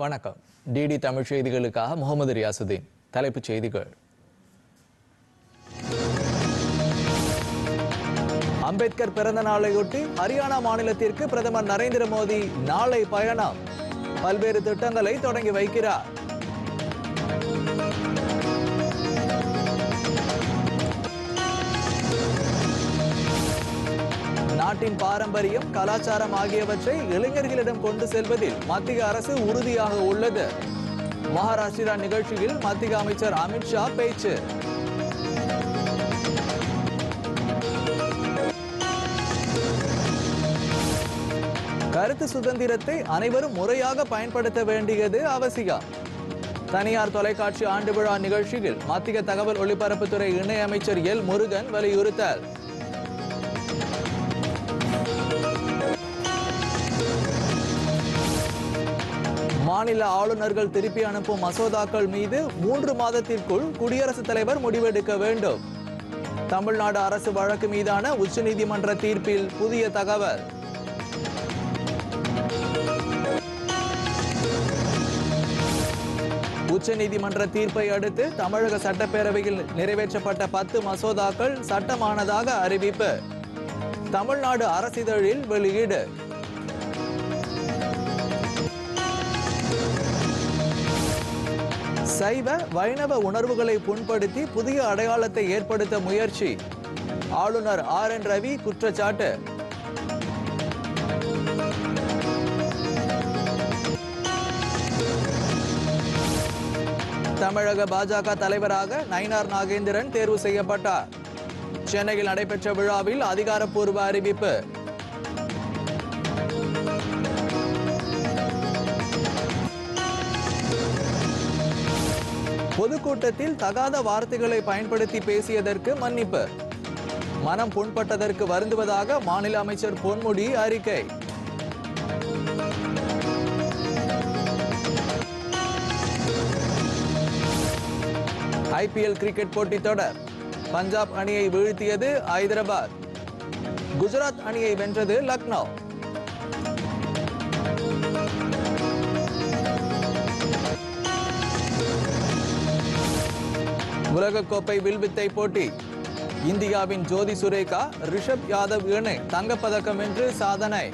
வணக்கம். டிடி தமிழ் செய்திகளுக்காக முகமது ரியாசுதீன். தலைப்புச் செய்திகள். அம்பேத்கர் பிறந்த நாளையொட்டி ஹரியானா மாநிலத்திற்கு பிரதமர் நரேந்திர மோடி நாளை பயணம். பல்வேறு திட்டங்களை தொடங்கி வைக்கிறார். நாட்டின் பாரம்பரியம் கலாச்சாரம் ஆகியவற்றை இளைஞர்களிடம் கொண்டு செல்வதில் மத்திய அரசு உறுதியாக உள்ளது. மகாராஷ்டிரா நிகழ்ச்சியில் மத்திய அமைச்சர் அமித்ஷா பேச்சு. கருத்து சுதந்திரத்தை அனைவரும் முறையாக பயன்படுத்த வேண்டியது அவசியம். தனியார் தொலைக்காட்சி ஆண்டு விழா நிகழ்ச்சியில் மத்திய தகவல் ஒலிபரப்புத்துறை இணையமைச்சர் எல் முருகன் வலியுறுத்தல். மாநில ஆளுநர்கள் திருப்பி அனுப்பும் மசோதாக்கள் மீது மூன்று மாதத்திற்குள் குடியரசுத் தலைவர் முடிவெடுக்க வேண்டும். தமிழ்நாடு அரசு வழக்கு மீதான உச்சநீதிமன்ற தீர்ப்பில் புதிய தகவல். உச்சநீதிமன்ற தீர்ப்பை அடுத்து தமிழக சட்டப்பேரவையில் நிறைவேற்றப்பட்ட பத்து மசோதாக்கள் சட்டமானதாக அறிவிப்பு. தமிழ்நாடு அரசிதழில் வெளியீடு. சைவ வைணவ உணர்வுகளை புண்படுத்தி புதிய அடையாளத்தை ஏற்படுத்த முயற்சி. ஆளுநர் ஆர். என். ரவி குற்றச்சாட்டு. தமிழக பாஜக தலைவராக நயினார் நாகேந்திரன் தேர்வு செய்யப்பட்டார். சென்னையில் நடைபெற்ற விழாவில் அதிகாரப்பூர்வ அறிவிப்பு. பொதுக்கூட்டத்தில் தகாத வார்த்தைகளை பயன்படுத்தி பேசியதற்கு மன்னிப்பு. மனம் புண்பட்டதற்கு வருந்துவதாக மாநில அமைச்சர் பொன்முடி அறிக்கை. ஐபிஎல் கிரிக்கெட் போட்டி தொடர். பஞ்சாப் அணியை வீழ்த்தியது ஐதராபாத் குஜராத் அணியை வென்றது லக்னோ. உலகக்கோப்பை வில்வித்தை போட்டி. இந்தியாவின் ஜோதி சுரேகா ரிஷப் யாதவ் இணை தங்கப்பதக்கம் வென்று சாதனை.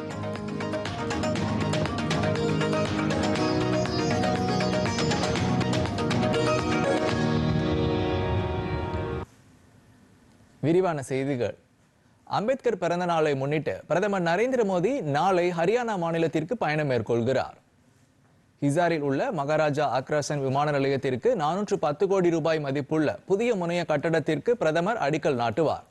விரிவான செய்திகள். அம்பேத்கர் பிறந்த நாளை முன்னிட்டு பிரதமர் நரேந்திர மோடி நாளை ஹரியானா மாநிலத்திற்கு பயணம் மேற்கொள்கிறார். ஹிசாரில் உள்ள மகாராஜா அக்ரசன் விமான நிலையத்திற்கு நானூற்று பத்து கோடி ரூபாய் மதிப்புள்ள புதிய முனைய கட்டடத்திற்கு பிரதமர் அடிக்கல் நாட்டுவார்.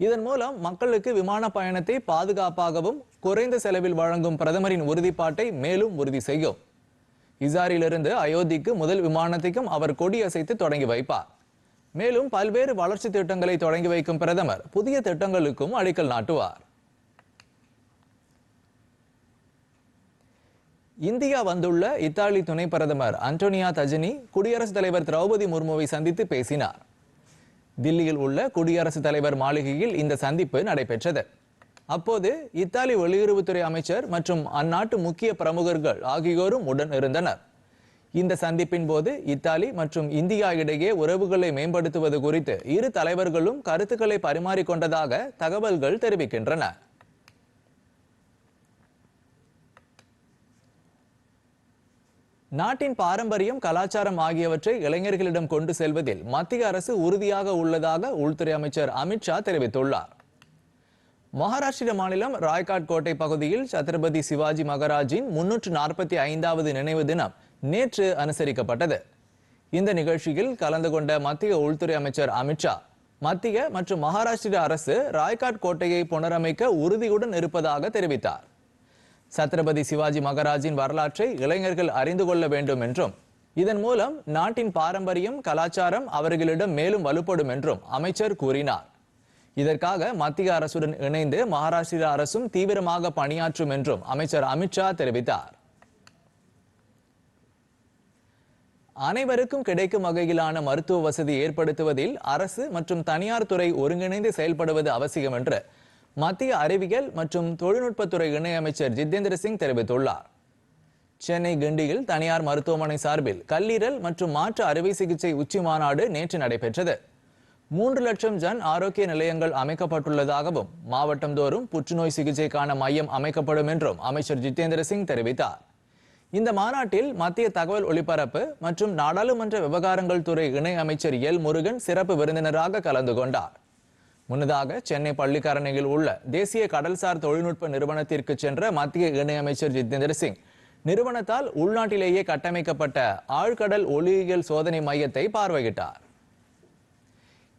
இதன் மூலம் மக்களுக்கு விமான பயணத்தை பாதுகாப்பாகவும் குறைந்த செலவில் வழங்கும் பிரதமரின் உறுதிப்பாட்டை மேலும் உறுதி செய்யும். ஹிசாரிலிருந்து அயோத்திக்கு முதல் விமானத்தையும் அவர் கொடியசைத்து தொடங்கி வைப்பார். மேலும் பல்வேறு வளர்ச்சி திட்டங்களை தொடங்கி வைக்கும் பிரதமர் புதிய திட்டங்களுக்கும் அடிக்கல் நாட்டுவார். இந்தியா வந்துள்ள இத்தாலி துணை பிரதமர் அண்டோனியா தஜினி குடியரசுத் தலைவர் திரௌபதி முர்முவை சந்தித்து பேசினார். தில்லியில் உள்ள குடியரசுத் தலைவர் மாளிகையில் இந்த சந்திப்பு நடைபெற்றது. அப்போது இத்தாலி வெளியுறவுத்துறை அமைச்சர் மற்றும் அந்நாட்டு முக்கிய பிரமுகர்கள் ஆகியோரும் உடன் இருந்தனர். இந்த சந்திப்பின் போது இத்தாலி மற்றும் இந்தியா இடையே உறவுகளை மேம்படுத்துவது குறித்து இரு தலைவர்களும் கருத்துக்களை பரிமாறிக்கொண்டதாக தகவல்கள் தெரிவிக்கின்றன. நாட்டின் பாரம்பரியம் கலாச்சாரம் ஆகியவற்றை இளைஞர்களிடம் கொண்டு செல்வதில் மத்திய அரசு உறுதியாக உள்ளதாக உள்துறை அமைச்சர் அமித்ஷா தெரிவித்துள்ளார். மகாராஷ்டிர மாநிலம் ராய்காட் கோட்டை பகுதியில் சத்ரபதி சிவாஜி மகாராஜின் முன்னூற்று நாற்பத்தி ஐந்தாவது நினைவு தினம் நேற்று அனுசரிக்கப்பட்டது. இந்த நிகழ்ச்சியில் கலந்து கொண்ட மத்திய உள்துறை அமைச்சர் அமித்ஷா மத்திய மற்றும் மகாராஷ்டிர அரசு ராய்காட் கோட்டையை புனரமைக்க உறுதியுடன் இருப்பதாக தெரிவித்தார். சத்ரபதி சிவாஜி மகாராஜின் வரலாற்றை இளைஞர்கள் அறிந்து கொள்ள வேண்டும் என்றும் இதன் மூலம் நாட்டின் பாரம்பரியம் கலாச்சாரம் அவர்களிடம் மேலும் வலுப்படும் என்றும் அமைச்சர் கூறினார். இதற்காக மத்திய அரசுடன் இணைந்து மகாராஷ்டிரா அரசும் தீவிரமாக பணியாற்றும் என்றும் அமைச்சர் அமித்ஷா தெரிவித்தார். அனைவருக்கும் கிடைக்கும் வகையிலான மருத்துவ வசதி ஏற்படுத்துவதில் அரசு மற்றும் தனியார் துறை ஒருங்கிணைந்து செயல்படுவது அவசியம் என்று மத்திய அறிவியல் மற்றும் தொழில்நுட்பத்துறை இணையமைச்சர் ஜிதேந்திர சிங் தெரிவித்துள்ளார். சென்னை கிண்டியில் தனியார் மருத்துவமனை சார்பில் கல்லீரல் மற்றும் மாற்று அறுவை சிகிச்சை உச்சி மாநாடு நேற்று நடைபெற்றது. மூன்று லட்சம் ஜன் ஆரோக்கிய நிலையங்கள் அமைக்கப்பட்டுள்ளதாகவும் மாவட்டம்தோறும் புற்றுநோய் சிகிச்சைக்கான மையம் அமைக்கப்படும் என்றும் அமைச்சர் ஜிதேந்திர சிங் தெரிவித்தார். இந்த மாநாட்டில் மத்திய தகவல் ஒலிபரப்பு மற்றும் நாடாளுமன்ற விவகாரங்கள் துறை இணை அமைச்சர் எல் முருகன் சிறப்பு விருந்தினராக கலந்து கொண்டார். முன்னதாக சென்னை பள்ளிக்கரணையில் உள்ள தேசிய கடல்சார் தொழில்நுட்ப நிறுவனத்திற்கு சென்ற மத்திய இணையமைச்சர் ஜிதேந்திர சிங் நிறுவனத்தால் உள்நாட்டிலேயே கட்டமைக்கப்பட்ட ஆழ்கடல் ஒளியியல் சோதனை மையத்தை பார்வையிட்டார்.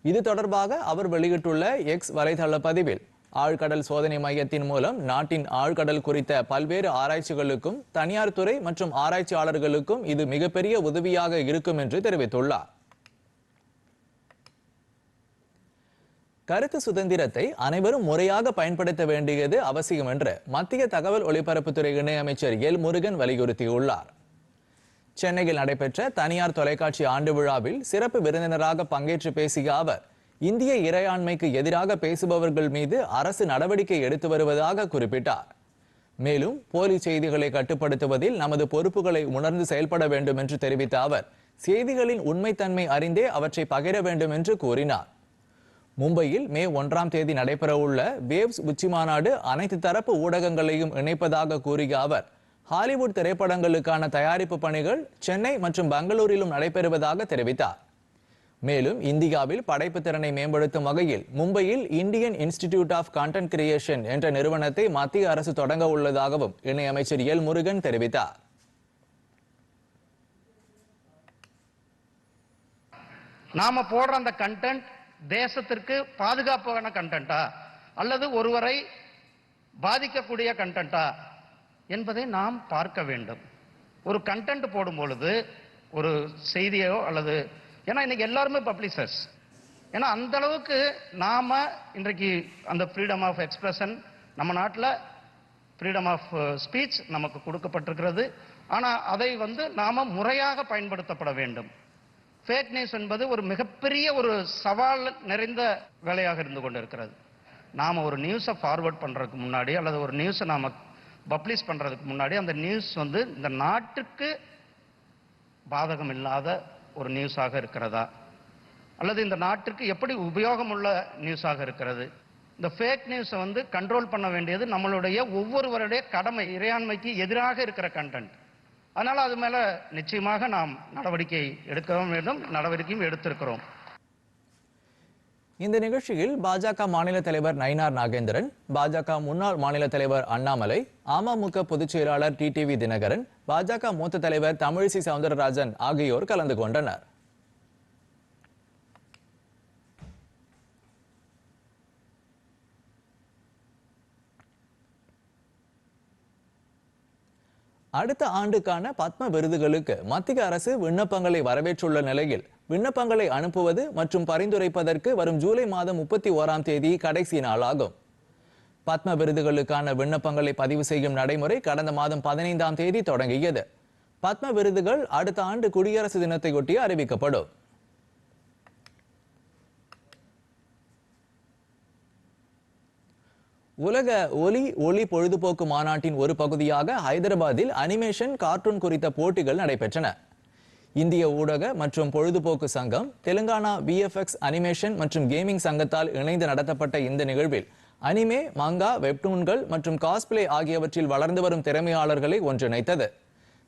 இது தொடர்பாக அவர் வெளியிட்டுள்ள எக்ஸ் வலைதள பதிவில் ஆழ்கடல் சோதனை மையத்தின் மூலம் நாட்டின் ஆழ்கடல் குறித்த பல்வேறு ஆராய்ச்சிகளுக்கும் தனியார் துறை மற்றும் ஆராய்ச்சியாளர்களுக்கும் இது மிகப்பெரிய உதவியாக இருக்கும் என்று தெரிவித்துள்ளார். கருத்து சுதந்திரத்தை அனைவரும் முறையாக பயன்படுத்த வேண்டியது அவசியம் என்று மத்திய தகவல் ஒலிபரப்புத்துறை இணையமைச்சர் எல் முருகன் வலியுறுத்தியுள்ளார். சென்னையில் நடைபெற்ற தனியார் தொலைக்காட்சி ஆண்டு விழாவில் சிறப்பு விருந்தினராக பங்கேற்று பேசிய அவர் இந்திய இறையாண்மைக்கு எதிராக பேசுபவர்கள் மீது அரசு நடவடிக்கை எடுத்து வருவதாக குறிப்பிட்டார். மேலும் போலி செய்திகளை கட்டுப்படுத்துவதில் நமது பொறுப்புகளை உணர்ந்து செயல்பட வேண்டும் என்று தெரிவித்த அவர் செய்திகளின் உண்மைத்தன்மை அறிந்தே அவற்றை பகிர வேண்டும் என்று கூறினார். மும்பையில் மே ஒன்றாம் தேதி நடைபெறவுள்ள வேவ்ஸ் உச்சி மாநாடு அனைத்து தரப்பு ஊடகங்களையும் இணைப்பதாக கூறிய அவர். ஹாலிவுட் திரைப்படங்களுக்கான தயாரிப்பு பணிகள் சென்னை மற்றும் பெங்களூரிலும் நடைபெறுவதாக தெரிவித்தார். மேலும் இந்தியாவில் படைப்பு திறனை மேம்படுத்தும் வகையில் மும்பையில் Indian institute of content creation என்ற நிறுவனத்தை மத்திய அரசு தொடங்க உள்ளதாகவும் இணையமைச்சர் எல் முருகன் தெரிவித்தார். நாம போடுற அந்த கண்டென்ட் தேசத்திற்கு பாதுகாப்பான கண்டென்ட்டா அல்லது ஒருவரை பாதிக்கக்கூடிய கண்டென்ட்டா என்பதை நாம் பார்க்க வேண்டும். ஒரு கண்டென்ட் போடும் பொழுது ஒரு செய்தியோ அல்லது ஏன்னா இன்னைக்கு எல்லாருமே பப்ளிசர்ஸ் ஏன்னா அந்த அளவுக்கு நாம இன்றைக்கு அந்த ஃப்ரீடம் ஆஃப் எக்ஸ்பிரஷன் நம்ம நாட்டில் ஃப்ரீடம் ஆஃப் ஸ்பீச் நமக்கு கொடுக்கப்பட்டிருக்கிறது. ஆனால் அதை வந்து நாம முறையாக பயன்படுத்தப்பட வேண்டும். ஃபேக் நியூஸ் என்பது ஒரு மிகப்பெரிய ஒரு சவால் நிறைந்த வேலையாக இருந்து கொண்டிருக்கிறது. நாம் ஒரு நியூஸை ஃபார்வர்ட் பண்ணுறதுக்கு முன்னாடி அல்லது ஒரு நியூஸை நாம் பப்ளிஷ் பண்ணுறதுக்கு முன்னாடி அந்த நியூஸ் வந்து இந்த நாட்டுக்கு பாதகம் இல்லாத ஒரு நியூஸாக இருக்கிறதா? அல்லது இந்த நாட்டிற்கு எப்படி உபயோகமுள்ள நியூஸாக இருக்கிறது? இந்த ஃபேக் நியூஸை வந்து கண்ட்ரோல் பண்ண வேண்டியது நம்மளுடைய ஒவ்வொருவருடைய கடமை இறையாண்மைக்கு எதிராக இருக்கிற கண்டென்ட் அதனால் அது மேலே நிச்சயமாக நாம் நடவடிக்கை எடுக்கவும் வேண்டும் நடவடிக்கையும் எடுத்திருக்கிறோம். இந்த நிகழ்ச்சியில் பாஜக மாநில தலைவர் நயினார் நாகேந்திரன் பாஜக முன்னாள் மாநில தலைவர் அண்ணாமலை அமமுக பொதுச் செயலாளர் டிடிவி தினகரன் பாஜக மூத்த தலைவர் தமிழிசை சவுந்தரராஜன் ஆகியோர் கலந்து கொண்டனர். அடுத்த ஆண்டுக்கான பத்ம விருதுகளுக்கு மத்திய அரசு விண்ணப்பங்களை வரவேற்றுள்ள நிலையில் விண்ணப்பங்களை அனுப்புவது மற்றும் பரிந்துரைப்பதற்கு வரும் ஜூலை மாதம் முப்பத்தி ஓராம் தேதி கடைசி நாளாகும் பத்ம விருதுகளுக்கான விண்ணப்பங்களை பதிவு செய்யும் நடைமுறை கடந்த மாதம் பதினைந்தாம் தேதி தொடங்கியது. பத்ம விருதுகள் அடுத்த ஆண்டு குடியரசு தினத்தையொட்டி அறிவிக்கப்படும். உலக ஒலி ஒளி பொழுதுபோக்கு மாநாட்டின் ஒரு பகுதியாக ஹைதராபாத்தில் அனிமேஷன் கார்ட்டூன் குறித்த போட்டிகள் நடைபெற்றன. இந்திய ஊடக மற்றும் பொழுதுபோக்கு சங்கம் தெலுங்கானா விஎஃப்எக்ஸ் அனிமேஷன் மற்றும் கேமிங் சங்கத்தால் இணைந்து நடத்தப்பட்ட இந்த நிகழ்வில் அனிமே மங்கா வெப்டூன்கள் மற்றும் காஸ்பிளே ஆகியவற்றில் வளர்ந்து வரும் திறமையாளர்களை ஒன்றிணைத்தது.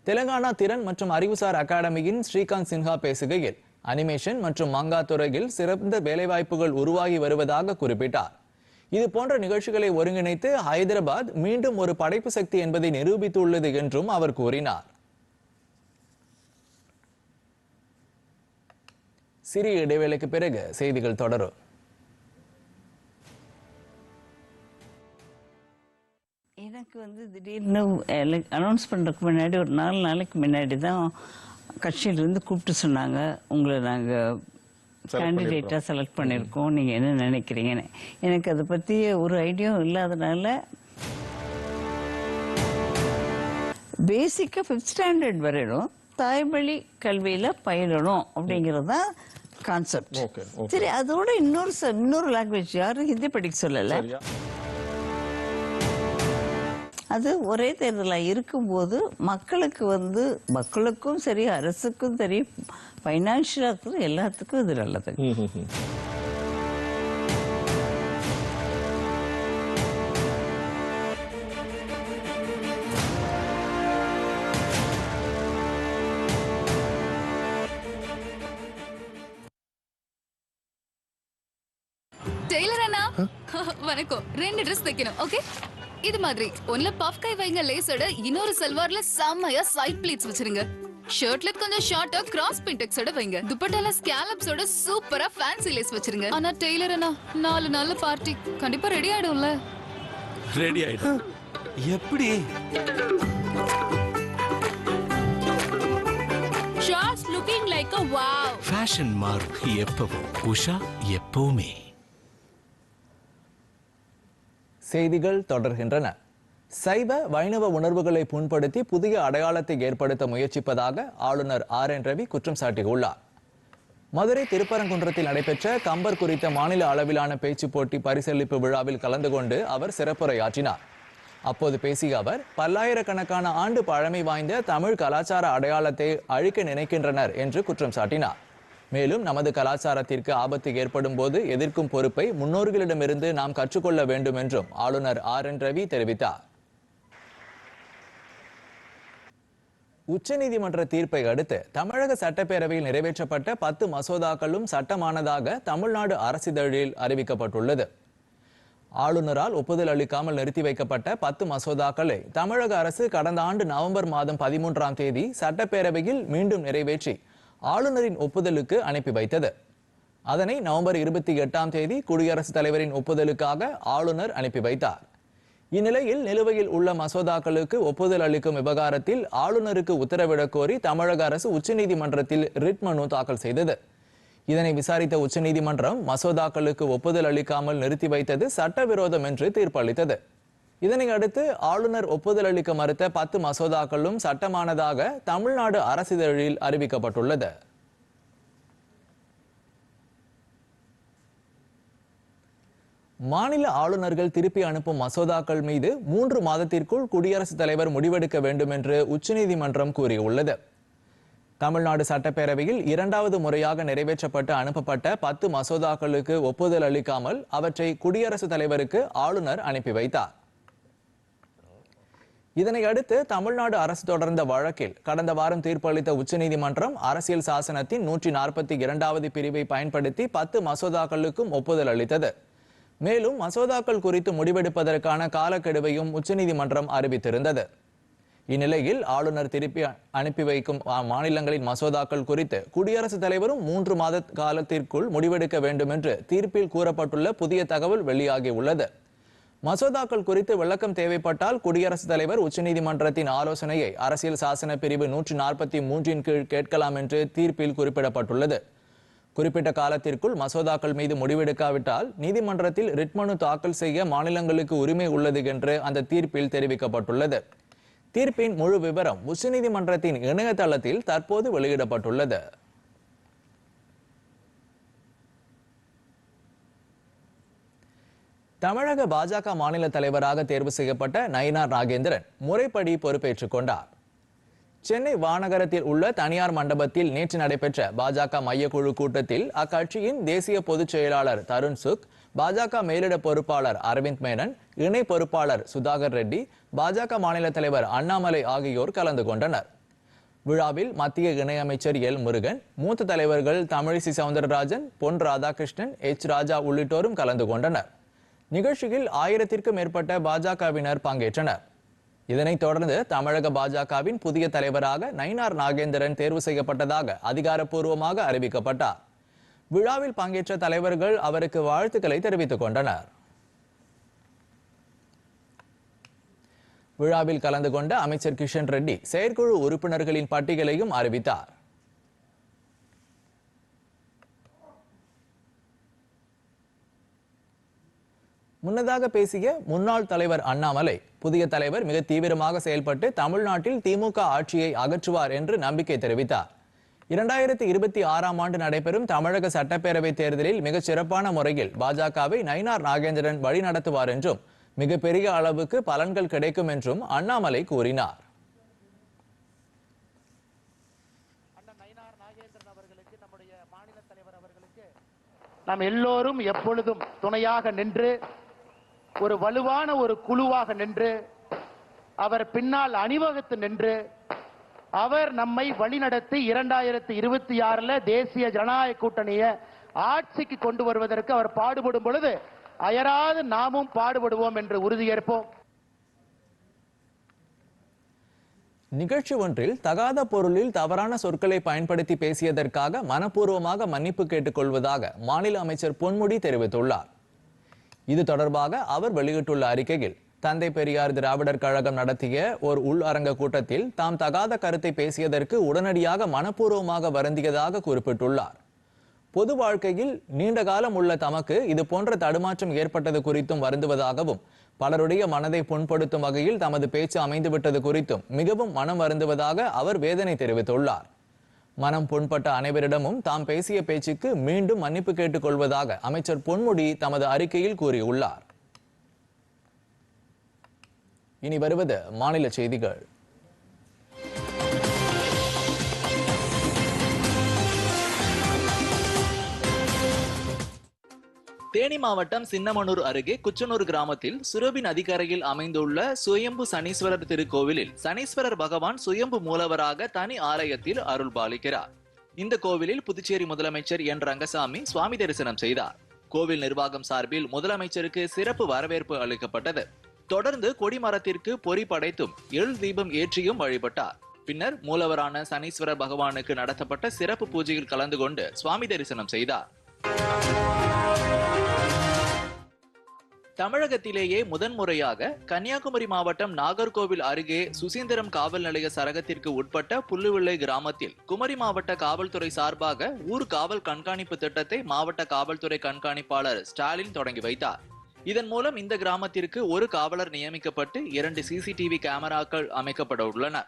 தெலுங்கானா திறன் மற்றும் அறிவுசார் அகாடமியின் ஸ்ரீகாந்த் சின்ஹா பேசுகையில் அனிமேஷன் மற்றும் மங்கா துறையில் சிறந்த வேலைவாய்ப்புகள் உருவாகி வருவதாக குறிப்பிட்டார். இது போன்ற நிகழ்ச்சிகளை ஒருங்கிணைத்து ஹைதராபாத் மீண்டும் ஒரு படைப்பு சக்தி என்பதை நிரூபித்துள்ளது என்றும் அவர் கூறினார். சிறிய இடைவேளைக்கு பிறகு செய்திகள் தொடரும். எனக்கு வந்து திடீர்னு அனௌன்ஸ் பண்ணுறதுக்கு முன்னாடி ஒரு நாலு நாளைக்கு முன்னாடி தான் கட்சியிலேருந்து கூப்பிட்டு சொன்னாங்க. உங்களை நாங்கள் கேண்டிடேட்டாக செலக்ட் பண்ணியிருக்கோம். நீங்கள் என்ன நினைக்கிறீங்கன்னு எனக்கு அதை பற்றி ஒரு ஐடியாவும் இல்லாதனால பேசிக்காக ஃபிஃப்த் ஸ்டாண்டர்ட் வரையிலும் தாய்மொழி கல்வியில் பயிலணும் அப்படிங்கிறது தான் கான்செப்ட் சரி அதோட இன்னொரு இன்னொரு லாங்குவேஜ் யாரும் ஹிந்தி படிக்க சொல்லலை. அது ஒரே தேர்தலாக இருக்கும்போது மக்களுக்கு வந்து மக்களுக்கும் சரி அரசுக்கும் சரி ஃபைனான்ஷியலாக எல்லாத்துக்கும் இது நல்லது. டெய்லர் அண்ணா? வணக்கம். ரெண்டு ட்ரெஸ் தைக்கணும் ஓகே இது மாதிரி ஒன்ல பஃப் கை வைங்க லேஸோட இன்னொரு சல்வார்ல செம்மையா சைட் ப்ளீட்ஸ் வச்சிருங்க. ஷர்ட்ல கொஞ்சம் ஷார்ட்டா கிராஸ் பின்டெக்ஸோட வைங்க. துப்பட்டால ஸ்கேலப்ஸோட சூப்பரா ஃபேன்சி லேஸ் வச்சிருங்க. ஆனா டெய்லர் அண்ணா நாலு நாள் பார்ட்டி கண்டிப்பா ரெடி ஆயிடும்ல. ரெடி ஆயிடும். எப்படி? Just looking like a wow. Fashion மாறும் எப்பவும் உஷா எப்பவுமே. செய்திகள் தொடர்கின்றன. சைவ வைணவ உணர்வுகளை புண்படுத்தி புதிய அடையாளத்தை ஏற்படுத்த முயற்சிப்பதாக ஆளுநர் ஆர் என் ரவி குற்றம் சாட்டியுள்ளார். மதுரை திருப்பரங்குன்றத்தில் நடைபெற்ற கம்பர் குறித்த மாநில அளவிலான பேச்சு போட்டி பரிசளிப்பு விழாவில் கலந்து கொண்டு அவர் சிறப்புரையாற்றினார். அப்போது பேசிய அவர் பல்லாயிரக்கணக்கான ஆண்டு பழமை வாய்ந்த தமிழ் கலாச்சார அடையாளத்தை அழிக்க நினைக்கின்றனர் என்று குற்றம் சாட்டினார். மேலும் நமது கலாச்சாரத்திற்கு ஆபத்து ஏற்படும் போது எதிர்க்கும் பொறுப்பை முன்னோர்களிடமிருந்து நாம் கற்றுக்கொள்ள வேண்டும் என்றும் ஆளுநர் ஆர் என் ரவி தெரிவித்தார். உச்சநீதிமன்ற தீர்ப்பை அடுத்து தமிழக சட்டப்பேரவையில் நிறைவேற்றப்பட்ட பத்து மசோதாக்களும் சட்டமானதாக தமிழ்நாடு அரசிதழில் அறிவிக்கப்பட்டுள்ளது. ஆளுநரால் ஒப்புதல் அளிக்காமல் நிறுத்தி வைக்கப்பட்ட பத்து மசோதாக்களை தமிழக அரசு கடந்த ஆண்டு நவம்பர் மாதம் பதிமூன்றாம் தேதி சட்டப்பேரவையில் மீண்டும் நிறைவேற்றி ஆளுநரின் ஒப்புதலுக்கு அனுப்பி வைத்தது. அதனை நவம்பர் இருபத்தி எட்டாம் தேதி குடியரசுத் தலைவரின் ஒப்புதலுக்காக ஆளுநர் அனுப்பி வைத்தார். இந்நிலையில் நிலுவையில் உள்ள மசோதாக்களுக்கு ஒப்புதல் அளிக்கும் விவகாரத்தில் ஆளுநருக்கு உத்தரவிடக் கோரி தமிழக அரசு உச்சநீதிமன்றத்தில் ரிட் மனு தாக்கல் செய்தது. இதனை விசாரித்த உச்சநீதிமன்றம் மசோதாக்களுக்கு ஒப்புதல் அளிக்காமல் நிறுத்தி வைத்தது சட்டவிரோதம் என்று தீர்ப்பளித்தது. இதனை அடுத்து ஆளுநர் ஒப்புதல் அளிக்க மறுத்த பத்து மசோதாக்களும் சட்டமானதாக தமிழ்நாடு அரசிதழில் அறிவிக்கப்பட்டுள்ளது. மாநில ஆளுநர்கள் திருப்பி அனுப்பும் மசோதாக்கள் மீது மூன்று மாதத்திற்குள் குடியரசுத் தலைவர் முடிவெடுக்க வேண்டும் என்று உச்சநீதிமன்றம் கூறியுள்ளது. தமிழ்நாடு சட்டப்பேரவையில் இரண்டாவது முறையாக நிறைவேற்றப்பட்டு அனுப்பப்பட்ட பத்து மசோதாக்களுக்கு ஒப்புதல் அளிக்காமல் அவற்றை குடியரசுத் தலைவருக்கு ஆளுநர் அனுப்பி வைத்தார். இதனை அடுத்து தமிழ்நாடு அரசு தொடர்ந்த வழக்கில் கடந்த வாரம் தீர்ப்பளித்த உச்சநீதிமன்றம் அரசியல் சாசனத்தின் நூற்றி நாற்பத்தி இரண்டாவது பிரிவை பயன்படுத்தி பத்து மசோதாக்களுக்கும் ஒப்புதல் அளித்தது. மேலும் மசோதாக்கள் குறித்து முடிவெடுப்பதற்கான காலக்கெடுவையும் உச்சநீதிமன்றம் அறிவித்திருந்தது. இந்நிலையில் ஆளுநர் திருப்பி அனுப்பி வைக்கும் மாநிலங்களின் மசோதாக்கள் குறித்து குடியரசுத் தலைவரும் மூன்று மாத காலத்திற்குள் முடிவெடுக்க வேண்டும் என்று தீர்ப்பில் கூறப்பட்டுள்ள புதிய தகவல் வெளியாகியுள்ளது. மசோதாக்கள் குறித்து விளக்கம் தேவைப்பட்டால் குடியரசுத் தலைவர் உச்சநீதிமன்றத்தின் ஆலோசனையை அரசியல் சாசன பிரிவு நூற்றி நாற்பத்தி மூன்றின் கீழ் கேட்கலாம் என்று தீர்ப்பில் குறிப்பிடப்பட்டுள்ளது. குறிப்பிட்ட காலத்திற்குள் மசோதாக்கள் மீது முடிவெடுக்காவிட்டால் நீதிமன்றத்தில் ரிட் மனு தாக்கல் செய்ய மாநிலங்களுக்கு உரிமை உள்ளது என்று அந்த தீர்ப்பில் தெரிவிக்கப்பட்டுள்ளது. தீர்ப்பின் முழு விவரம் உச்சநீதிமன்றத்தின் இணையதளத்தில் தற்போது வெளியிடப்பட்டுள்ளது. தமிழக பாஜக மாநில தலைவராக தேர்வு செய்யப்பட்ட நயினார் நாகேந்திரன் முறைப்படி பொறுப்பேற்றுக் கொண்டார். சென்னை வானகரத்தில் உள்ள தனியார் மண்டபத்தில் நேற்று நடைபெற்ற பாஜக மையக்குழு கூட்டத்தில் அக்கட்சியின் தேசிய பொதுச் செயலாளர் தருண் சுக் பாஜக மேலிட பொறுப்பாளர் அரவிந்த் மேனன் இணை பொறுப்பாளர் சுதாகர் ரெட்டி பாஜக மாநில தலைவர் அண்ணாமலை ஆகியோர் கலந்து கொண்டனர். விழாவில் மத்திய இணையமைச்சர் எல் முருகன் மூத்த தலைவர்கள் தமிழிசை சவுந்தரராஜன் பொன் ராதாகிருஷ்ணன் எச் ராஜா உள்ளிட்டோரும் கலந்து கொண்டனர். நிகழ்ச்சியில் ஆயிரத்திற்கும் மேற்பட்ட பாஜகவினர் பங்கேற்றனர். இதனைத் தொடர்ந்து தமிழக பாஜகவின் புதிய தலைவராக நயினார் நாகேந்திரன் தேர்வு செய்யப்பட்டதாக அதிகாரப்பூர்வமாக அறிவிக்கப்பட்டார். விழாவில் பங்கேற்ற தலைவர்கள் அவருக்கு வாழ்த்துக்களை தெரிவித்துக் கொண்டனர். விழாவில் கலந்து கொண்ட அமைச்சர் கிஷன் ரெட்டி செயற்குழு உறுப்பினர்களின் பட்டியலையும் அறிவித்தார். முன்னதாக பேசிய முன்னாள் தலைவர் அண்ணாமலை புதிய தலைவர் மிக தீவிரமாக செயல்பட்டு தமிழ்நாட்டில் திமுக ஆட்சியை அகற்றுவார் என்று நம்பிக்கை தெரிவித்தார். இரண்டாயிரத்தி இருபத்தி ஆறாம் ஆண்டு நடைபெறும் தமிழக சட்டப்பேரவை தேர்தலில் மிகச் சிறப்பான முறையில் பாஜகவை நயினார் நாகேந்திரன் வழிநடத்துவார் என்றும் மிகப்பெரிய அளவுக்கு பலன்கள் கிடைக்கும் என்றும் அண்ணாமலை கூறினார். நாம் எல்லோரும் எப்பொழுதும் துணையாக நின்று ஒரு வலுவான ஒரு குழுவாக நின்று அவர் பின்னால் அணிவகுத்து நின்று அவர் நம்மை வழிநடத்தி இரண்டாயிரத்தி இருபத்தி ஆறுல தேசிய ஜனநாயக கூட்டணியை ஆட்சிக்கு கொண்டு வருவதற்கு அவர் பாடுபடும் பொழுது அயராது நாமும் பாடுபடுவோம் என்று உறுதியேற்போம். நிகழ்ச்சி ஒன்றில் தகாத பொருளில் தவறான சொற்களை பயன்படுத்தி பேசியதற்காக மனப்பூர்வமாக மன்னிப்பு கேட்டுக்கொள்வதாக மாநில அமைச்சர் பொன்முடி தெரிவித்துள்ளார். இது தொடர்பாக அவர் வெளியிட்டுள்ள அறிக்கையில் தந்தை பெரியார் திராவிடர் கழகம் நடத்திய ஒரு உள் அரங்க கூட்டத்தில் தாம் தகாத கருத்தை பேசியதற்கு உடனடியாக மனப்பூர்வமாக வருந்தியதாக குறிப்பிட்டுள்ளார். பொது வாழ்க்கையில் நீண்ட காலம் உள்ள தமக்கு இது போன்ற தடுமாற்றம் ஏற்பட்டது குறித்தும் வருந்துவதாகவும் பலருடைய மனதை புண்படுத்தும் வகையில் தமது பேச்சு அமைந்துவிட்டது குறித்தும் மிகவும் மனம் வருந்துவதாக அவர் வேதனை தெரிவித்துள்ளார். மனம் புண்பட்ட அனைவரிடமும் தாம் பேசிய பேச்சுக்கு மீண்டும் மன்னிப்பு கேட்டுக் கொள்வதாக அமைச்சர் பொன்முடி தமது அறிக்கையில் கூறியுள்ளார். இனி வருவது மாநில செய்திகள். தேனி மாவட்டம் சின்னமனூர் அருகே குச்சனூர் கிராமத்தில் சுரபி நதிக்கரையில் அமைந்துள்ள சுயம்பு சனீஸ்வரர் திருக்கோவிலில் சனீஸ்வரர் பகவான் சுயம்பு மூலவராக தனி ஆலயத்தில் அருள் பாலிக்கிறார். இந்த கோவிலில் புதுச்சேரி முதலமைச்சர் என். ரங்கசாமி சுவாமி தரிசனம் செய்தார். கோவில் நிர்வாகம் சார்பில் முதலமைச்சருக்கு சிறப்பு வரவேற்பு அளிக்கப்பட்டது. தொடர்ந்து கொடிமரத்திற்கு பொறி படைத்தும் எள் தீபம் ஏற்றியும் வழிபட்டார். பின்னர் மூலவரான சனீஸ்வரர் பகவானுக்கு நடத்தப்பட்ட சிறப்பு பூஜையில் கலந்து கொண்டு சுவாமி தரிசனம் செய்தார். தமிழகத்திலேயே முதன்முறையாக கன்னியாகுமரி மாவட்டம் நாகர்கோவில் அருகே சுசீந்திரம் காவல் நிலைய சரகத்திற்கு உட்பட்ட புல்லுவிள்ளை கிராமத்தில் குமரி மாவட்ட காவல்துறை சார்பாக ஊர் காவல் கண்காணிப்பு திட்டத்தை மாவட்ட காவல்துறை கண்காணிப்பாளர் ஸ்டாலின் தொடங்கி வைத்தார். இதன் மூலம் இந்த கிராமத்திற்கு ஒரு காவலர் நியமிக்கப்பட்டு இரண்டு சிசிடிவி கேமராக்கள் அமைக்கப்பட உள்ளன.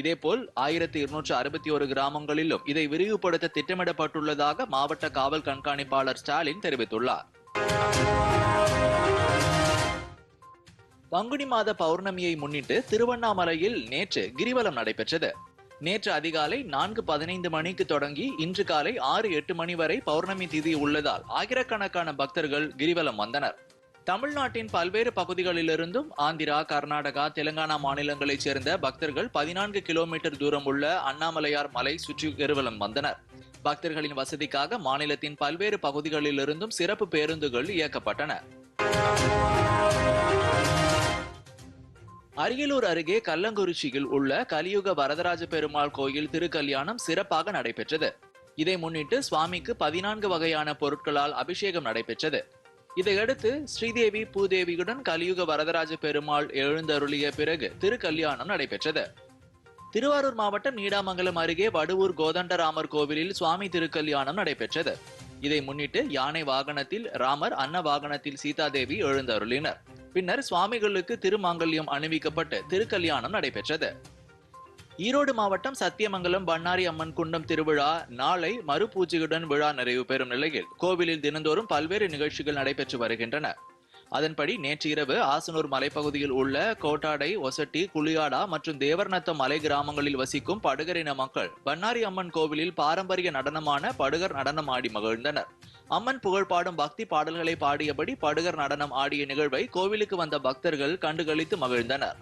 இதேபோல் ஆயிரத்தி இருநூற்று அறுபத்தி ஒரு கிராமங்களிலும் இதை விரிவுபடுத்த திட்டமிடப்பட்டுள்ளதாக மாவட்ட காவல் கண்காணிப்பாளர் ஸ்டாலின் தெரிவித்துள்ளார். பங்குனி மாத பௌர்ணமியை முன்னிட்டு திருவண்ணாமலையில் நேற்று கிரிவலம் நடைபெற்றது. நேற்று அதிகாலை நான்கு பதினைந்து மணிக்கு தொடங்கி இன்று காலை ஆறு எட்டு மணி வரை பௌர்ணமி திதி உள்ளதால் ஆயிரக்கணக்கான பக்தர்கள் கிரிவலம் வந்தனர். தமிழ்நாட்டின் பல்வேறு பகுதிகளிலிருந்தும் ஆந்திரா கர்நாடகா தெலுங்கானா மாநிலங்களைச் சேர்ந்த பக்தர்கள் பதினான்கு கிலோமீட்டர் தூரம் உள்ள அண்ணாமலையார் மலை சுற்றி கிரிவலம் வந்தனர். பக்தர்களின் வசதிக்காக மாநிலத்தின் பல்வேறு பகுதிகளிலிருந்தும் சிறப்பு பேருந்துகள் இயக்கப்பட்டன. அரியலூர் அருகே கள்ளங்குறிச்சியில் உள்ள கலியுக வரதராஜ பெருமாள் கோயில் திருக்கல்யாணம் சிறப்பாக நடைபெற்றது. இதை முன்னிட்டு சுவாமிக்கு பதினான்கு வகையான பொருட்களால் அபிஷேகம் நடைபெற்றது. இதையடுத்து ஸ்ரீதேவி பூதேவியுடன் கலியுக வரதராஜ பெருமாள் எழுந்தருளிய பிறகு திருக்கல்யாணம் நடைபெற்றது. திருவாரூர் மாவட்டம் நீடாமங்கலம் அருகே வடுவூர் கோதண்டராமர் கோவிலில் சுவாமி திருக்கல்யாணம் நடைபெற்றது. இதை முன்னிட்டு யானை வாகனத்தில் ராமர் அன்ன வாகனத்தில் சீதாதேவி எழுந்தருளினர். பின்னர் சுவாமிகளுக்கு திருமாங்கல்யம் அணிவிக்கப்பட்டு திருக்கல்யாணம் நடைபெற்றது. ஈரோடு மாவட்டம் சத்தியமங்கலம் பண்ணாரி அம்மன் குண்டம் திருவிழா நாளை மறுபூஜையுடன் விழா நிறைவு பெறும் நிலையில் கோவிலில் தினந்தோறும் பல்வேறு நிகழ்ச்சிகள் நடைபெற்று வருகின்றன. அதன்படி நேற்று இரவு ஆசனூர் மலைப்பகுதியில் உள்ள கோட்டாடை ஒசட்டி குளியாடா மற்றும் தேவர்நத்தம் மலை கிராமங்களில் வசிக்கும் படுகரின மக்கள் பண்ணாரி அம்மன் கோவிலில் பாரம்பரிய நடனமான படுகர் நடனம் ஆடி மகிழ்ந்தனர். அம்மன் புகழ் பாடும் பக்தி பாடல்களை பாடியபடி படுகர் நடனம் ஆடிய நிகழ்வை கோவிலுக்கு வந்த பக்தர்கள் கண்டுகளித்து மகிழ்ந்தனர்.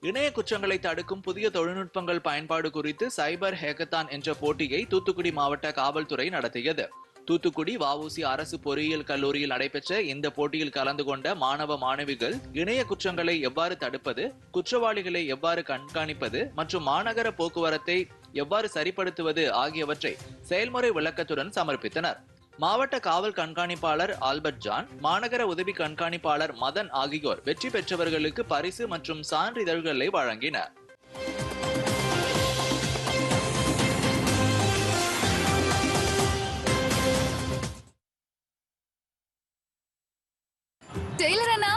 இணைய குற்றங்களை தடுக்கும் புதிய தொழில்நுட்பங்கள் பயன்பாடு குறித்து சைபர் ஹேக்கத்தான் என்ற போட்டியை தூத்துக்குடி மாவட்ட காவல்துறை நடத்தியது. தூத்துக்குடி வஉசி அரசு பொறியியல் கல்லூரியில் நடைபெற்ற இந்த போட்டியில் கலந்து கொண்ட மாணவ மாணவிகள் இணைய குற்றங்களை எவ்வாறு தடுப்பது குற்றவாளிகளை எவ்வாறு கண்காணிப்பது மற்றும் மாநகர போக்குவரத்தை எவ்வாறு சரிப்படுத்துவது ஆகியவற்றை செயல்முறை விளக்கத்துடன் சமர்ப்பித்தனர். மாவட்ட காவல் கண்காணிப்பாளர் ஆல்பர்ட் ஜான் மாநகர உதவி கண்காணிப்பாளர் மதன் ஆகியோர் வெற்றி பெற்றவர்களுக்கு பரிசு மற்றும் சான்றிதழ்களை வழங்கினர்.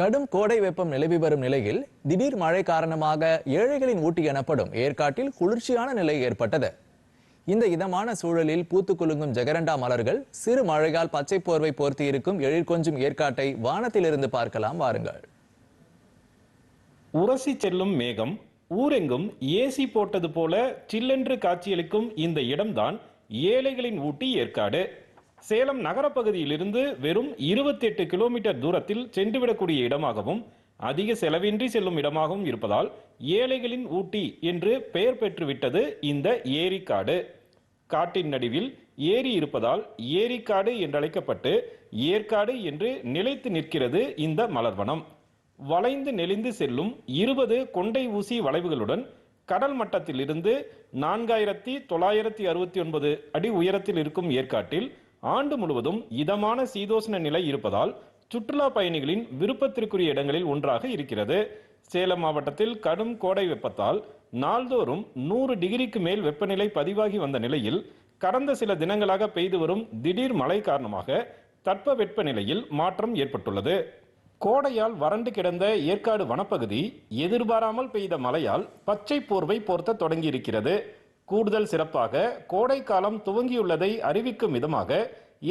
கடும் கோடை வெப்பம் நிலவி வரும் நிலையில் திடீர் மழை காரணமாக ஏழைகளின் ஊட்டி எனப்படும் ஏற்காட்டில் குளிர்ச்சியான நிலை ஏற்பட்டது. இந்த இதமான சூழலில் பூத்து குலுங்கும் ஜெகரண்டா மலர்கள் சிறு மழையால் பச்சை போர்வை போர்த்தியிருக்கும் எழிற்கொஞ்சும் ஏற்காட்டை வானத்திலிருந்து பார்க்கலாம் வாருங்கள். உரசி செல்லும் மேகம் ஊரெங்கும் ஏசி போட்டது போல சில்லென்று காட்சியளிக்கும் இந்த இடம்தான் ஏழைகளின் ஊட்டி ஏற்காடு. சேலம் நகரப்பகுதியிலிருந்து வெறும் 28 கிலோமீட்டர் தூரத்தில் சென்றுவிடக்கூடிய இடமாகவும் அதிக செலவின்றி செல்லும் இடமாகவும் இருப்பதால் ஏழைகளின் ஊட்டி என்று பெயர் பெற்றுவிட்டது இந்த ஏரிக்காடு. காட்டின் நடுவில் ஏரி இருப்பதால் ஏரிக்காடு என்றழைக்கப்பட்டு ஏற்காடு என்று நிலைத்து நிற்கிறது இந்த மலர்வனம். வளைந்து நெளிந்து செல்லும் இருபது கொண்டை ஊசி வளைவுகளுடன் கடல் மட்டத்திலிருந்து நான்காயிரத்தி தொள்ளாயிரத்தி அறுபத்தி ஒன்பது அடி உயரத்தில் இருக்கும் ஏற்காட்டில் ஆண்டு முழுவதும் இதமான சீதோஷ்ண நிலை இருப்பதால் சுற்றுலா பயணிகளின் விருப்பத்திற்குரிய இடங்களில் ஒன்றாக இருக்கிறது. சேலம் மாவட்டத்தில் கடும் கோடை வெப்பத்தால் நாள்தோறும் நூறு டிகிரிக்கு மேல் வெப்பநிலை பதிவாகி வந்த நிலையில் கடந்த சில தினங்களாக பெய்து வரும் திடீர் மழை காரணமாக தட்ப வெப்பநிலையில் மாற்றம் ஏற்பட்டுள்ளது. கோடையால் வறண்டு கிடந்த ஏற்காடு வனப்பகுதி எதிர்பாராமல் பெய்த மழையால் பச்சை போர்வை போர்த்த தொடங்கியிருக்கிறது. கூடுதல் சிறப்பாக கோடை காலம் துவங்கியுள்ளதை அறிவிக்கும் விதமாக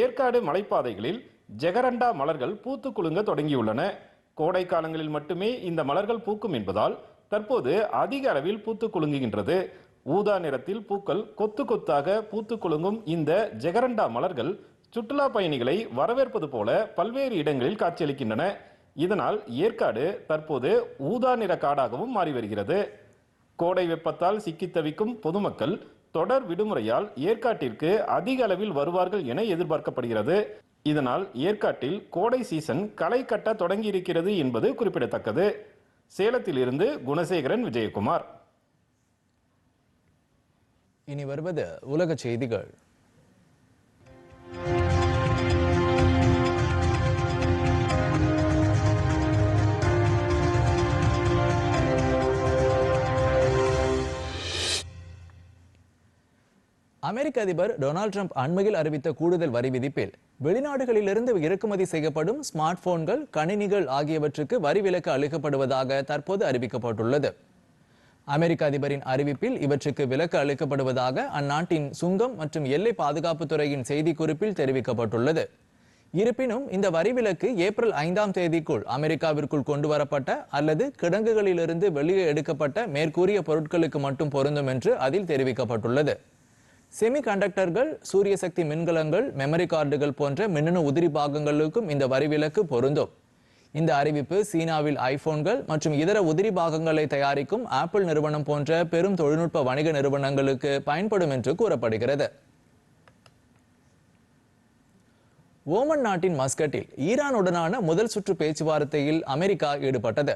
ஏற்காடு மலைப்பாதைகளில் ஜெகரண்டா மலர்கள் பூத்து குலுங்க தொடங்கியுள்ளன. கோடை காலங்களில் மட்டுமே இந்த மலர்கள் பூக்கும் என்பதால் தற்போது அதிக அளவில் பூத்து குலுங்குகின்றது. ஊதா நிறத்தில் பூக்கள் கொத்து கொத்தாக பூத்து குலுங்கும் இந்த ஜெகரண்டா மலர்கள் சுற்றுலா பயணிகளை வரவேற்பது போல பல்வேறு இடங்களில் காட்சியளிக்கின்றன. இதனால் ஏற்காடு தற்போது ஊதா நிற காடாகவும் மாறி வருகிறது. கோடை வெப்பத்தால் சிக்கித் தவிக்கும் பொதுமக்கள் தொடர் விடுமுறையால் ஏற்காட்டிற்கு அதிக அளவில் வருவார்கள் என எதிர்பார்க்கப்படுகிறது. இதனால் ஏற்காட்டில் கோடை சீசன் களை கட்ட தொடங்கியிருக்கிறது என்பது குறிப்பிடத்தக்கது. சேலத்திலிருந்து குணசேகரன் விஜயகுமார். இனி வருவது உலக செய்திகள். அமெரிக்க அதிபர் டொனால்ட் ட்ரம்ப் அண்மையில் அறிவித்த கூடுதல் வரி விதிப்பில் வெளிநாடுகளிலிருந்து இறக்குமதி செய்யப்படும் ஸ்மார்ட் போன்கள் கணினிகள் ஆகியவற்றுக்கு வரி விலக்கு அளிக்கப்படுவதாக தற்போது அறிவிக்கப்பட்டுள்ளது. அமெரிக்க அதிபரின் அறிவிப்பில் இவற்றுக்கு விலக்கு அளிக்கப்படுவதாக அந்நாட்டின் சுங்கம் மற்றும் எல்லை பாதுகாப்புத்துறையின் செய்திக்குறிப்பில் தெரிவிக்கப்பட்டுள்ளது. இருப்பினும் இந்த வரி விலக்கு ஏப்ரல் ஐந்தாம் தேதிக்குள் அமெரிக்காவிற்குள் கொண்டு வரப்பட்ட அல்லது கிடங்குகளிலிருந்து வெளியே எடுக்கப்பட்ட மேற்கூறிய பொருட்களுக்கு மட்டும் பொருந்தும் என்று அதில் தெரிவிக்கப்பட்டுள்ளது. செமி கண்டக்டர்கள் சூரிய சக்தி மின்கலங்கள் மெமரி கார்டுகள் போன்ற மின்னணு உதிரி பாகங்களுக்கும் இந்த வரிவிலக்கு பொருந்தும். இந்த அறிவிப்பு சீனாவில் ஐபோன்கள் மற்றும் இதர உதிரி பாகங்களை தயாரிக்கும் ஆப்பிள் நிறுவனம் போன்ற பெரும் தொழில்நுட்ப வணிக நிறுவனங்களுக்கு பயன்படும் என்று கூறப்படுகிறது. ஓமன் நாட்டின் மஸ்கட்டில் ஈரானுடனான முதல் சுற்று பேச்சுவார்த்தையில் அமெரிக்கா ஈடுபட்டது.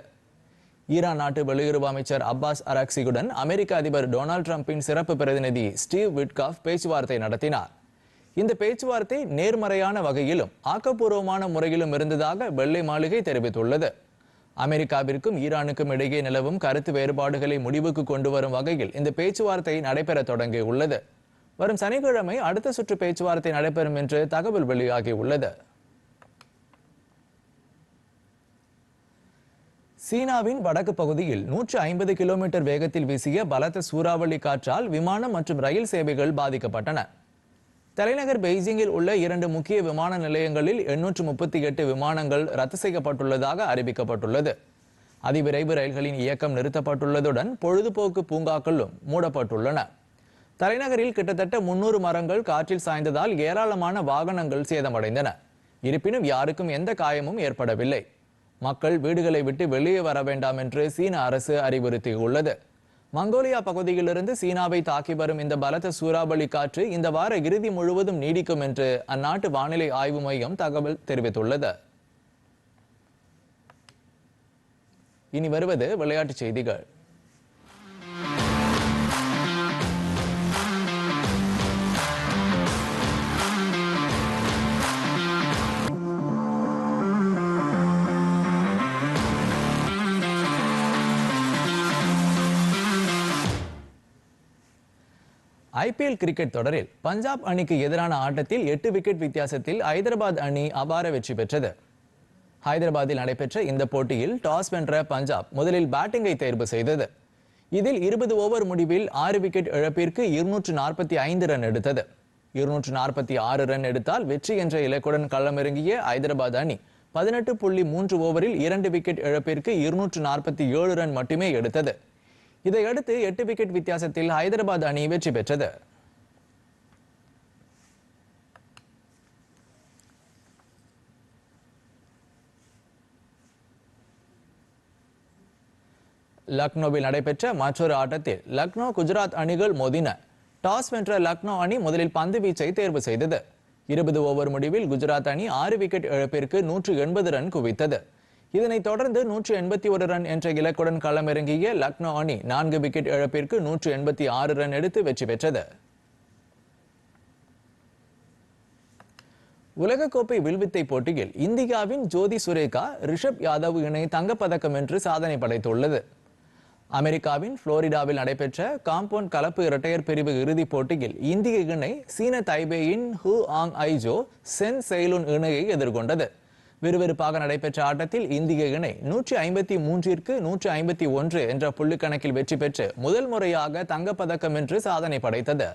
ஈரான் நாட்டு வெளியுறவு அமைச்சர் அப்பாஸ் அராக்சியுடன் அமெரிக்க அதிபர் டொனால்ட் டிரம்பின் சிறப்பு பிரதிநிதி ஸ்டீவ் விட்காஃப் பேச்சுவார்த்தை நடத்தினார். இந்த பேச்சுவார்த்தை நேர்மறையான வகையிலும் ஆக்கப்பூர்வமான முறையிலும் இருந்ததாக வெள்ளை மாளிகை தெரிவித்துள்ளது. அமெரிக்காவிற்கும் ஈரானுக்கும் இடையே நிலவும் கருத்து வேறுபாடுகளை முடிவுக்கு கொண்டு வரும் வகையில் இந்த பேச்சுவார்த்தை நடைபெற தொடங்கியுள்ளது. வரும் சனிக்கிழமை அடுத்த சுற்று பேச்சுவார்த்தை நடைபெறும் என்று தகவல் வெளியாகியுள்ளது. சீனாவின் வடக்கு பகுதியில் நூற்று ஐம்பது கிலோமீட்டர் வேகத்தில் வீசிய பலத்த சூறாவளி காற்றால் விமானம் மற்றும் ரயில் சேவைகள் பாதிக்கப்பட்டன. தலைநகர் பெய்ஜிங்கில் உள்ள இரண்டு முக்கிய விமான நிலையங்களில் எண்ணூற்று முப்பத்தி எட்டு விமானங்கள் ரத்து செய்யப்பட்டுள்ளதாக அறிவிக்கப்பட்டுள்ளது. அதிவிரைவு ரயில்களின் இயக்கம் நிறுத்தப்பட்டுள்ளதுடன் பொழுதுபோக்கு பூங்காக்களும் மூடப்பட்டுள்ளன. தலைநகரில் கிட்டத்தட்ட முன்னூறு மரங்கள் காற்றில் சாய்ந்ததால் ஏராளமான வாகனங்கள் சேதமடைந்தன. இருப்பினும் யாருக்கும் எந்த காயமும் ஏற்படவில்லை. மக்கள் வீடுகளை விட்டு வெளியே வர வேண்டாம் என்று சீன அரசு அறிவுறுத்தியுள்ளது. மங்கோலியா பகுதியிலிருந்து சீனாவை தாக்கி வரும் இந்த பலத்த சூறாவளி காற்று இந்த வார இறுதி முழுவதும் நீடிக்கும் என்று அந்நாட்டு வானிலை ஆய்வு மையம் தகவல் தெரிவித்துள்ளது. இனி வருவது விளையாட்டுச் செய்திகள். ஐபிஎல் கிரிக்கெட் தொடரில் பஞ்சாப் அணிக்கு எதிரான ஆட்டத்தில் எட்டு விக்கெட் வித்தியாசத்தில் ஐதராபாத் அணி அபார வெற்றி பெற்றது. ஹைதராபாத்தில் நடைபெற்ற இந்த போட்டியில் டாஸ் வென்ற பஞ்சாப் முதலில் பேட்டிங்கை தேர்வு செய்தது. இதில் இருபது ஓவர் முடிவில் ஆறு விக்கெட் இழப்பிற்கு இருநூற்று நாற்பத்தி ஐந்து ரன் எடுத்தது. இருநூற்று நாற்பத்தி ஆறு ரன் எடுத்தால் வெற்றி என்ற இலக்குடன் களமிறங்கிய ஐதராபாத் அணி பதினெட்டு புள்ளி மூன்று ஓவரில் இரண்டு விக்கெட் இழப்பிற்கு இருநூற்று நாற்பத்தி ஏழு ரன் மட்டுமே எடுத்தது. இதையடுத்து எட்டு விக்கெட் வித்தியாசத்தில் ஹைதராபாத் அணி வெற்றி பெற்றது. லக்னோவில் நடைபெற்ற மற்றொரு ஆட்டத்தில் லக்னோ குஜராத் அணிகள் மோதின. டாஸ் வென்ற லக்னோ அணி முதலில் பந்து வீச்சை தேர்வு செய்தது. இருபது ஓவர் முடிவில் குஜராத் அணி ஆறு விக்கெட் இழப்பிற்கு நூற்று எண்பது ரன் குவித்தது. இதனைத் தொடர்ந்து நூற்று எண்பத்தி ஒரு ரன் என்ற இலக்குடன் களமிறங்கிய லக்னோ அணி நான்கு விக்கெட் இழப்பிற்கு நூற்று எண்பத்தி ஆறு ரன் எடுத்து வெற்றி பெற்றது. உலகக்கோப்பை வில்வித்தை போட்டியில் இந்தியாவின் ஜோதி சுரேகா ரிஷப் யாதவ் இணை தங்கப்பதக்கம் என்று சாதனை படைத்துள்ளது. அமெரிக்காவின் புளோரிடாவில் நடைபெற்ற காம்பவுண்ட் கலப்பு இரட்டையர் பிரிவு இறுதிப் போட்டியில் இந்திய இணை சீன தைபேயின் ஹூ ஆங் ஐஜோ சென் செயலுன் இணையை எதிர்கொண்டது. விறுவிறுப்பாக நடைபெற்ற ஆட்டத்தில் இந்திய இணை நூற்றி ஐம்பத்தி மூன்றிற்கு நூற்றி ஐம்பத்தி ஒன்று என்ற புள்ளிக்கணக்கில் வெற்றி பெற்று முதல் முறையாக தங்கப்பதக்கம் என்று சாதனை படைத்தது.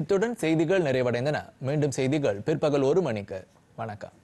இத்துடன் செய்திகள் நிறைவடைந்தன. மீண்டும் செய்திகள் பிற்பகல் ஒரு மணிக்கு. வணக்கம்.